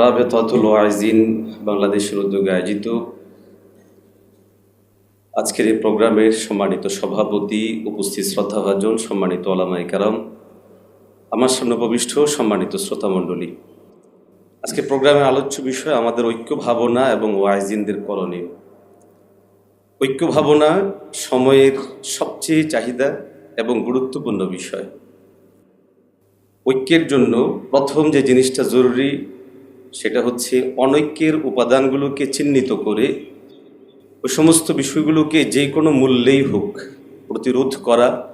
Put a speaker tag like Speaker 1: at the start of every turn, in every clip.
Speaker 1: রাবেতাতুল ওয়াইজিন বাংলাদেশের উদ্যোগে আয়োজিত আজকের এই প্রোগ্রামের সম্মানিত সভাপতি, উপস্থিত শ্রদ্ধাভাজন, সম্মানিত ওলামাই কারাম, আমার সামনে উপবিষ্ট সম্মানিত শ্রোতামণ্ডলী। আজকে প্রোগ্রামের আলোচ্য বিষয় আমাদের ঐক্য ভাবনা এবং ওয়াইজিনদের করণীয় ঐক্য ভাবনা সময়ের সবচেয়ে চাহিদা এবং গুরুত্বপূর্ণ বিষয়। ঐক্যের জন্য প্রথম যে জিনিসটা জরুরি সেটা হচ্ছে অনৈক্যের উপাদানগুলোকে চিহ্নিত করে ওই সমস্ত বিষয়গুলোকে যে কোনো মূল্যেই হোক প্রতিরোধ করা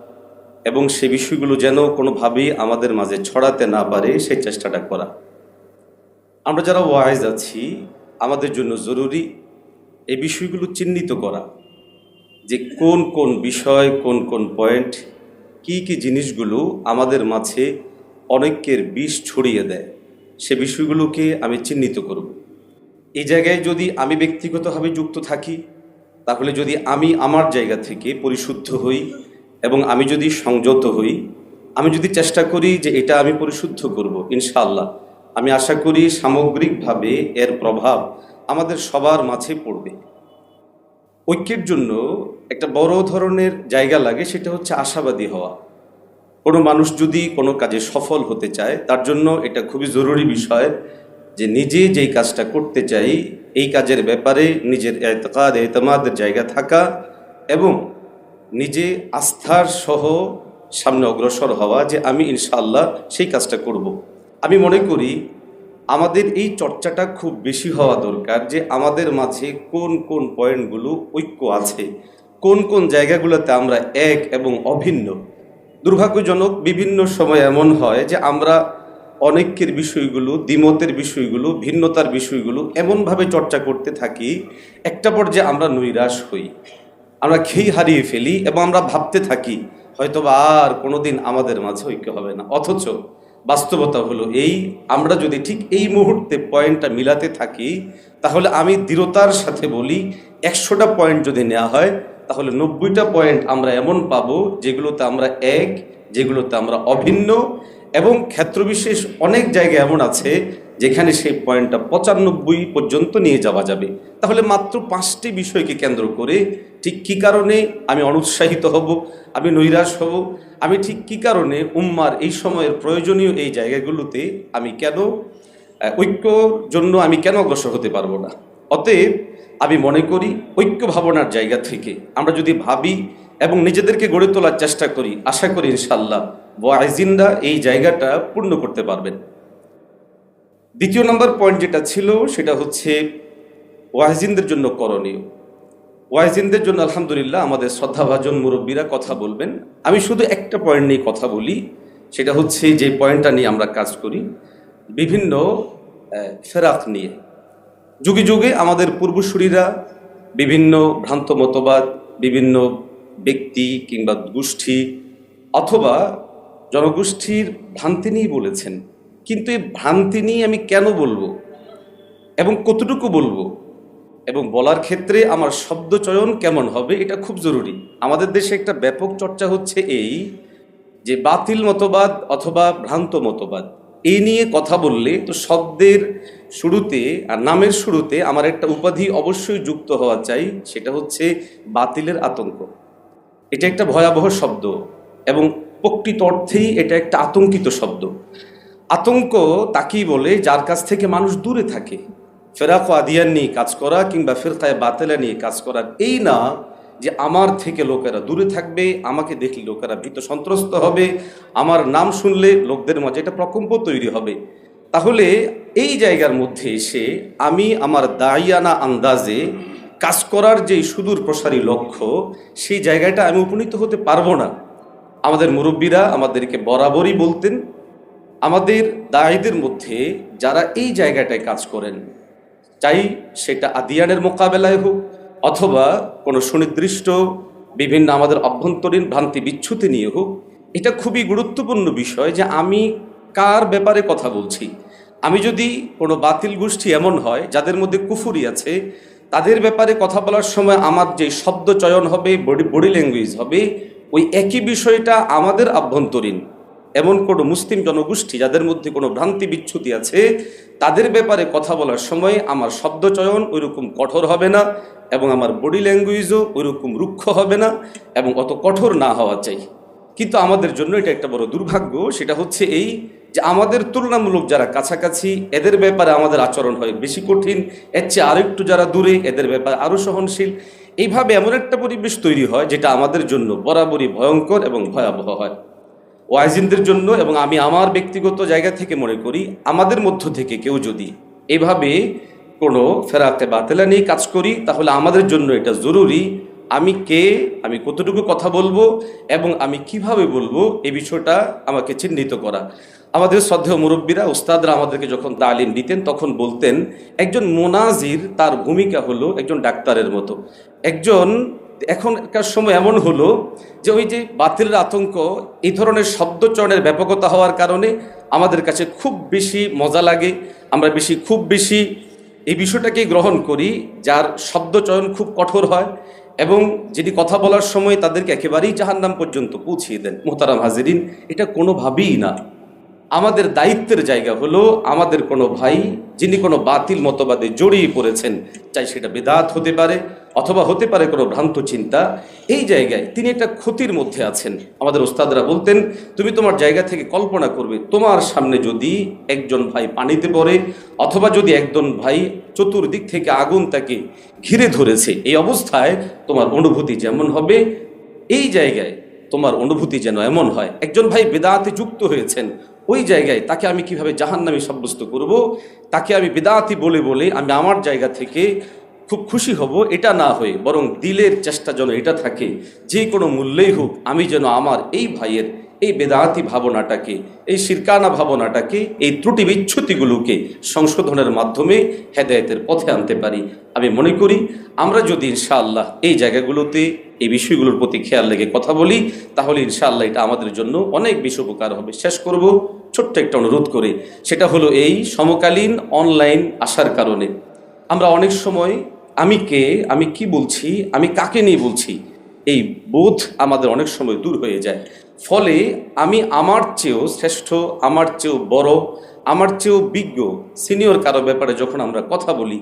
Speaker 1: এবং সে বিষয়গুলো যেন কোনোভাবেই আমাদের মাঝে ছড়াতে না পারে সেই চেষ্টাটা করা। আমরা যারা ওয়াইজ আছি, আমাদের জন্য জরুরি এই বিষয়গুলো চিহ্নিত করা যে কোন কোন বিষয়, কোন কোন পয়েন্ট কি কি জিনিসগুলো আমাদের মাঝে অনেকের বিষ ছড়িয়ে দেয়। সে বিষয়গুলোকে আমি চিহ্নিত করব। এই জায়গায় যদি আমি ব্যক্তিগতভাবে যুক্ত থাকি, তাহলে যদি আমি আমার জায়গা থেকে পরিশুদ্ধ হই এবং আমি যদি সংযত হই, আমি যদি চেষ্টা করি যে এটা আমি পরিশুদ্ধ করব, ইনশাআল্লাহ, আমি আশা করি সামগ্রিকভাবে এর প্রভাব আমাদের সবার মাঝে পড়বে। ঐক্যের জন্য একটা বড় ধরনের জায়গা লাগে, সেটা হচ্ছে আশাবাদী হওয়া। কোনো মানুষ যদি কোনো কাজে সফল হতে চায়, তার জন্য এটা খুবই জরুরি বিষয় যে নিজে যেই কাজটা করতে চাই, এই কাজের ব্যাপারে নিজের এতকাদ এতমাদের জায়গা থাকা এবং নিজে আস্থার সহ সামনে অগ্রসর হওয়া যে আমি ইনশাআল্লাহ সেই কাজটা করব। আমি মনে করি আমাদের এই চর্চাটা খুব বেশি হওয়া দরকার যে আমাদের মাঝে কোন কোন পয়েন্টগুলো ঐক্য আছে, কোন কোন জায়গাগুলোতে আমরা এক এবং অভিন্ন দুর্ভাগ্যজনক বিভিন্ন সময় এমন হয় যে আমরা অনেকের বিষয়গুলো, দ্বিমতের বিষয়গুলো, ভিন্নতার বিষয়গুলো এমনভাবে চর্চা করতে থাকি, একটা পর্যায়ে আমরা নৈরাশ হই। আমরা খেই হারিয়ে ফেলি এবং আমরা ভাবতে থাকি হয়তো বা আর কোনোদিন আমাদের মাঝে ঐক্য হবে না। অথচ বাস্তবতা হলো এই, আমরা যদি ঠিক এই মুহূর্তে পয়েন্টটা মিলাতে থাকি, তাহলে আমি দৃঢ়তার সাথে বলি, একশোটা পয়েন্ট যদি নেওয়া হয় তাহলে নব্বইটা পয়েন্ট আমরা এমন পাবো যেগুলোতে আমরা এক, যেগুলোতে আমরা অভিন্ন এবং ক্ষেত্রবিশেষ অনেক জায়গা এমন আছে যেখানে সেই পয়েন্টটা পঁচানব্বই পর্যন্ত নিয়ে যাওয়া যাবে। তাহলে মাত্র পাঁচটি বিষয়কে কেন্দ্র করে ঠিক কী কারণে আমি অনুৎসাহিত হব, আমি নৈরাশ হব, আমি ঠিক কী কারণে উম্মার এই সময়ের প্রয়োজনীয় এই জায়গাগুলোতে আমি কেন ঐক্যর জন্য আমি কেন অগ্রসর হতে পারব না? অতএব আমি মনে করি ঐক্য ভাবনার জায়গা থেকে। আমরা যদি ভাবি এবং নিজেদেরকে গড়ে তোলার চেষ্টা করি, আশা করি ইনশাল্লাহ ওয়াইজিনরা এই জায়গাটা পূর্ণ করতে পারবেন। দ্বিতীয় নম্বর পয়েন্ট যেটা ছিল, সেটা হচ্ছে ওয়াইজিনদের জন্য করণীয়। ওয়াইজিনদের জন্য আলহামদুলিল্লাহ আমাদের শ্রদ্ধাভাজন মুরব্বীরা কথা বলবেন। আমি শুধু একটা পয়েন্ট নিয়ে কথা বলি, সেটা হচ্ছে যে পয়েন্টটা নিয়ে আমরা কাজ করি, বিভিন্ন ফেরাক নিয়ে। যুগে যুগে আমাদের পূর্বসূরীরা বিভিন্ন ভ্রান্ত মতবাদ, বিভিন্ন ব্যক্তি কিংবা গোষ্ঠী অথবা জনগোষ্ঠীর ভ্রান্তি নিয়েই বলেছেন। কিন্তু এই ভ্রান্তি নিয়ে আমি কেন বলব? এবং কতটুকু বলব? এবং বলার ক্ষেত্রে আমার শব্দ চয়ন কেমন হবে এটা খুব জরুরি। আমাদের দেশে একটা ব্যাপক চর্চা হচ্ছে এই যে বাতিল মতবাদ অথবা ভ্রান্ত মতবাদ। এই নিয়ে কথা বললে তো শব্দের শুরুতে আর নামের শুরুতে আমার একটা উপাধি অবশ্যই যুক্ত হওয়া চাই, সেটা হচ্ছে বাতিলের আতঙ্ক। এটা একটা ভয়াবহ শব্দ এবং প্রকৃত অর্থেই এটা একটা আতঙ্কিত শব্দ। আতঙ্ক তাকেই বলে যার কাছ থেকে মানুষ দূরে থাকে। ফেরাক আদিয়ান নিয়ে কাজ করা কিংবা ফেরকায় বাতেলা নিয়ে কাজ করার এই না যে আমার থেকে লোকেরা দূরে থাকবে, আমাকে দেখলে লোকেরা ভীত সন্ত্রস্ত হবে, আমার নাম শুনলে লোকদের মাঝে একটা প্রকম্প তৈরি হবে। তাহলে এই জায়গার মধ্যে এসে আমি আমার দায়ানা আন্দাজে কাজ করার যে সুদূর প্রসারী লক্ষ্য, সেই জায়গাটা আমি উপনীত হতে পারব না। আমাদের মুরব্বীরা আমাদেরকে বরাবরই বলতেন, আমাদের দায়ীদের মধ্যে যারা এই জায়গাটায় কাজ করেন, চাই সেটা আদিয়ানের মোকাবেলায় হোক অথবা কোনো সুনির্দিষ্ট বিভিন্ন আমাদের অভ্যন্তরীণ ভ্রান্তি বিচ্ছুতি নিয়ে হোক, এটা খুবই গুরুত্বপূর্ণ বিষয় যে আমি কার ব্যাপারে কথা বলছি। আমি যদি কোনো বাতিল গোষ্ঠী এমন হয়, যাদের মধ্যে কুফুরি আছে, তাদের ব্যাপারে কথা বলার সময় আমার যে শব্দ চয়ন হবে, বডি বডি ল্যাঙ্গুয়েজ হবে, ওই একই বিষয়টা আমাদের আভ্যন্তরীণ এমন কোনো মুসলিম জনগোষ্ঠী যাদের মধ্যে কোনো ভ্রান্তি বিচ্ছুতি আছে, তাদের ব্যাপারে কথা বলার সময় আমার শব্দচয়ন ওইরকম কঠোর হবে না এবং আমার বডি ল্যাঙ্গুয়েজও ওইরকম রুক্ষ হবে না এবং অত কঠোর না হওয়া চাই। কিন্তু আমাদের জন্য এটা একটা বড় দুর্ভাগ্য, সেটা হচ্ছে এই যে আমাদের তুলনামূলক যারা কাছাকাছি, এদের ব্যাপারে আমাদের আচরণ হয় বেশি কঠিন, এর চেয়ে আরেকটু যারা দূরে, এদের ব্যাপারে আরও সহনশীল। এইভাবে এমন একটা পরিবেশ তৈরি হয় যেটা আমাদের জন্য বরাবরই ভয়ঙ্কর এবং ভয়াবহ হয়। ওয়াইজিনদের জন্য এবং আমি আমার ব্যক্তিগত জায়গা থেকে মনে করি, আমাদের মধ্য থেকে কেউ যদি এভাবে কোনো ফেরাতে বাতেলা নিয়ে কাজ করি, তাহলে আমাদের জন্য এটা জরুরি। আমি কে, আমি কতটুকু কথা বলব এবং আমি কীভাবে বলব এই বিষয়টা আমাকে চিহ্নিত করা। আমাদের শ্রদ্ধেয় মুরব্বীরা, উস্তাদরা আমাদেরকে যখন তালিম দিতেন, তখন বলতেন, একজন মোনাজির তার ভূমিকা হলো একজন ডাক্তারের মতো। একজন এখনকার সময় এমন হলো যে ওই যে বাতিলের আতঙ্ক, এই ধরনের শব্দচয়নের ব্যাপকতা হওয়ার কারণে আমাদের কাছে খুব বেশি মজা লাগে। আমরা বেশি খুব বেশি এই বিষয়টাকে গ্রহণ করি, যার শব্দচয়ন খুব কঠোর হয় এবং যিনি কথা বলার সময় তাদেরকে একেবারেই জাহান্নাম পর্যন্ত পৌঁছিয়ে দেন। মোহতারাম হাজিরিন, এটা কোনোভাবেই না। আমাদের দায়িত্বের জায়গা হলো আমাদের কোনো ভাই, যিনি কোনো বাতিল মতবাদে জড়িয়ে পড়েছেন, চাই সেটা বেদাত হতে পারে অথবা হতে পারে কোনো ভ্রান্ত চিন্তা, এই জায়গায় তিনি একটা ক্ষতির মধ্যে আছেন। আমাদের ওস্তাদরা বলতেন, তুমি তোমার জায়গা থেকে কল্পনা করবে, তোমার সামনে যদি একজন ভাই পানিতে পড়ে, অথবা যদি একজন ভাই চতুর্দিক থেকে আগুন তাকে ঘিরে ধরেছে, এই অবস্থায় তোমার অনুভূতি যেমন হবে, এই জায়গায় তোমার অনুভূতি যেন এমন হয়। একজন ভাই বেদাতে যুক্ত হয়েছেন, ওই জায়গায় তাকে আমি কীভাবে জাহান্নামী সাব্যস্ত করব? তাকে আমি বেদাতি বলে বলে আমি আমার জায়গা থেকে খুব খুশি হব, এটা না হয়ে, বরং দিলের চেষ্টা যেন এটা থাকে, যে কোনো মূল্যেই হোক, আমি যেন আমার এই ভাইয়ের এই বেদাতি ভাবনাটাকে, এই শিরকানা ভাবনাটাকে, এই ত্রুটি বিচ্ছুতিগুলোকে সংশোধনের মাধ্যমে হেদায়তের পথে আনতে পারি। আমি মনে করি, আমরা যদি ইনশাআল্লাহ এই জায়গাগুলোতে এই বিষয়গুলোর প্রতি খেয়াল রেখে কথা বলি, তাহলে ইনশাআল্লাহ এটা আমাদের জন্য অনেক বেশি উপকার হবে। শেষ করব, ছোট্ট একটা অনুরোধ করে, সেটা হলো এই সমকালীন অনলাইন আসার কারণে। আমরা অনেক সময় আমি কে, আমি কি বলছি, আমি কাকে নিয়ে বলছি, এই বোধ আমাদের অনেক সময় দূর হয়ে যায়। ফলে আমি আমার চেয়েও শ্রেষ্ঠ, আমার চেয়েও বড়, আমার চেয়েও বিজ্ঞ সিনিয়র কারও ব্যাপারে যখন আমরা কথা বলি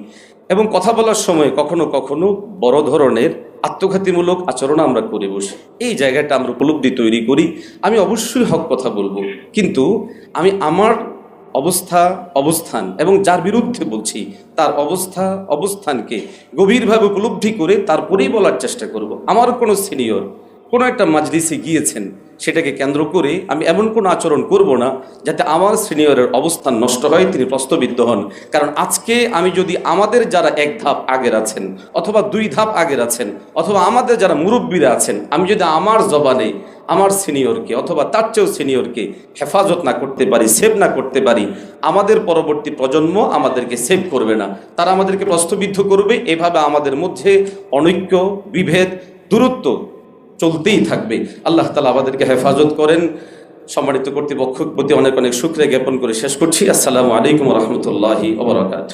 Speaker 1: এবং কথা বলার সময় কখনো কখনো বড় ধরনের আত্মঘাতীমূলক আচরণ আমরা করে বসি। এই জায়গাটা আমরা উপলব্ধি তৈরি করি। আমি অবশ্যই হক কথা বলব। কিন্তু আমি আমার অবস্থা, অবস্থান এবং যার বিরুদ্ধে বলছি, তার অবস্থা, অবস্থানকে গভীরভাবে উপলব্ধি করে তারপরেই বলার চেষ্টা করব। আমার কোনো সিনিয়র কোনো একটা মাজলিসে গিয়েছেন, সেটাকে কেন্দ্র করে আমি এমন কোনো আচরণ করব না যাতে আমার সিনিয়রের অবস্থান নষ্ট হয়, তিনি প্রস্তবিদ্ধ হন। কারণ আজকে আমি যদি আমাদের যারা এক ধাপ আগের আছেন, অথবা দুই ধাপ আগের আছেন, অথবা আমাদের যারা মুরব্বীরা আছেন, আমি যদি আমার জবানে আমার সিনিয়রকে অথবা তার চেয়েও সিনিয়রকে হেফাজত না করতে পারি, সেভ না করতে পারি, আমাদের পরবর্তী প্রজন্ম আমাদেরকে সেভ করবে না। তারা আমাদেরকে প্রস্তবিদ্ধ করবে, এভাবে আমাদের মধ্যে অনৈক্য, বিভেদ, দূরত্ব চলতেই থাকবে। আল্লাহ তালা আমাদেরকে হেফাজত করেন। সম্মানিত কর্তৃপক্ষ প্রতি অনেক অনেক শুক্রিয়া জ্ঞাপন করে শেষ করছি। আসসালামু আলাইকুম রহমতুল্লাহি ওবরাকাত